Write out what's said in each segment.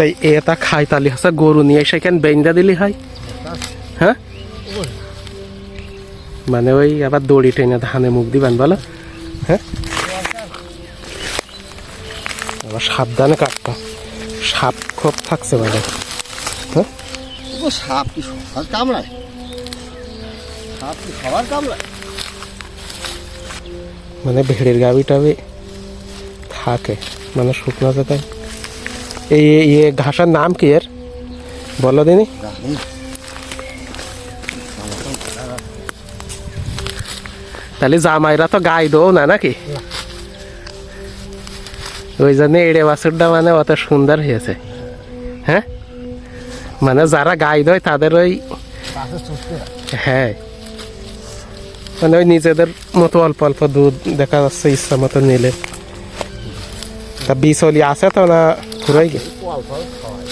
তাই এটা খাই তালি হচ্ছে গরু নিয়ে সেখানে বেন্দা দিলি হয় হ্যাঁ? মানে ওই আবার দড়ি টেনে ধানে মুখ দিবেন বলো হ্যাঁ? আবার সাবধানে কাটতো সাপ খুব থাকছে মানে। হ্যাঁ? সাপ কি সবার কামড়ায়? সাপ কি সবার কামড়ায়? মানে ভেড়ের গাবি টাবি থাকে মানে শুকনো জায়গায় এই ইয়ে ঘাসের নাম কি এর? বলো দিনি। তাহলে জামাইরা তো গাই দেও না নাকি? ওই জন্য এড়ে বাছুরটা মানে অত সুন্দর হয়েছে। হ্যাঁ? মানে যারা গাই দেয় তাদের ওই হ্যাঁ। মানে ওই নিজেদের মতো অল্প অল্প দুধ দেখা যাচ্ছে ইচ্ছা মতো নিলে। তা বিচলি আছে তো না পুরাই গে ফল খাওয়ায়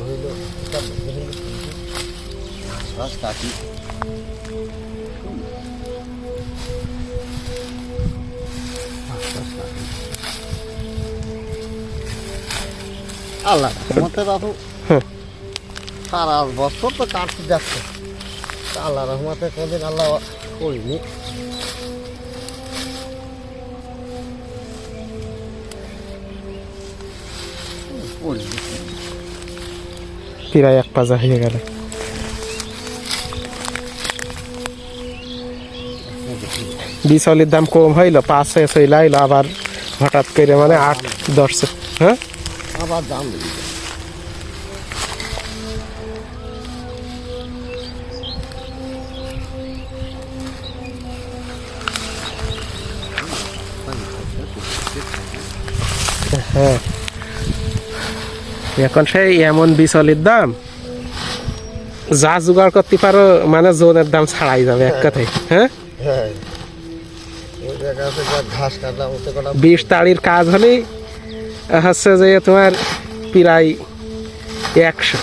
হইল গেছে। কাটি। আল্লাহ রহমতে বাবু হ্যাঁ। সারা বছর তো কাটতে যাচ্ছে আল্লাহ রহমতে কোনদিন আল্লাহ করিনি প্রায় এক পাজা হয়ে গেল। বিচলির দাম কম হইল পাঁচ ছয় চলে আইলো আবার হঠাৎ করে মানে আট দশ হ্যাঁ? আবার দাম হ্যাঁ। এখন সেই এমন বিচলির দাম যা জোগাড় করতে পারো মানে জোনের দাম ছাড়াই যাবে এক কথায় হ্যাঁ? হ্যাঁ। ওই জায়গাতে যা ঘাস কাটলাম ওতে কটা বিশ তাড়ির কাজ হলেই হচ্ছে যে তোমার প্রায় একশো।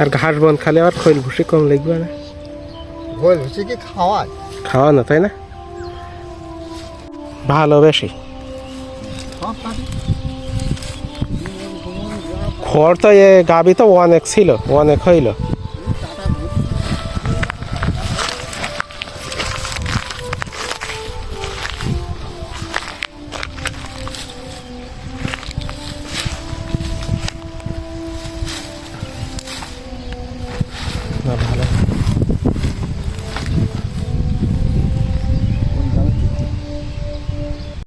আর ঘাস বন খালে আর খৈল ভুসি কম লাগবে না। বল হচ্ছে কি খাওয়ায়? খাওয়া না তাই না? ভালো বেশি সব খড় তো এ গাবি তো অনেক ছিল, অনেক হইল।